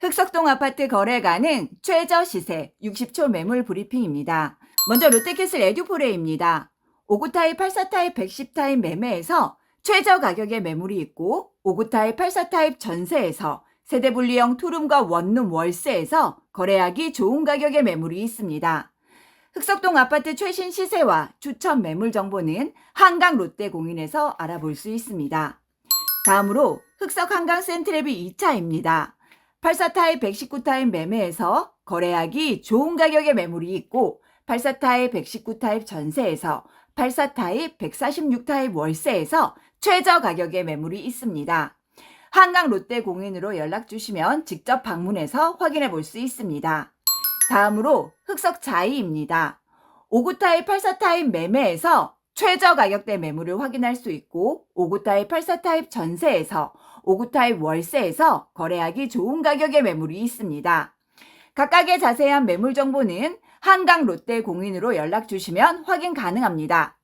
흑석동 아파트 거래가는 최저 시세 60초 매물 브리핑입니다. 먼저 롯데캐슬 에듀포레입니다. 5구 타입, 84 타입, 110 타입 매매에서 최저 가격의 매물이 있고 5구 타입, 84 타입 전세에서 세대 분리형 투룸과 원룸 월세에서 거래하기 좋은 가격의 매물이 있습니다. 흑석동 아파트 최신 시세와 추천 매물 정보는 한강 롯데공인에서 알아볼 수 있습니다. 다음으로 흑석 한강 센트랩이 2차입니다. 84 타입 119 타입 매매에서 거래하기 좋은 가격의 매물이 있고 84 타입 119 타입 전세에서 84 타입 146 타입 월세에서 최저 가격의 매물이 있습니다. 한강 롯데 공인으로 연락 주시면 직접 방문해서 확인해 볼 수 있습니다. 다음으로 흑석 자이입니다. 5구 타입 84 타입 매매에서 최저 가격대 매물을 확인할 수 있고 5구 타입 84 타입 전세에서 5구 타입 월세에서 거래하기 좋은 가격의 매물이 있습니다. 각각의 자세한 매물 정보는 한강 롯데 공인으로 연락 주시면 확인 가능합니다.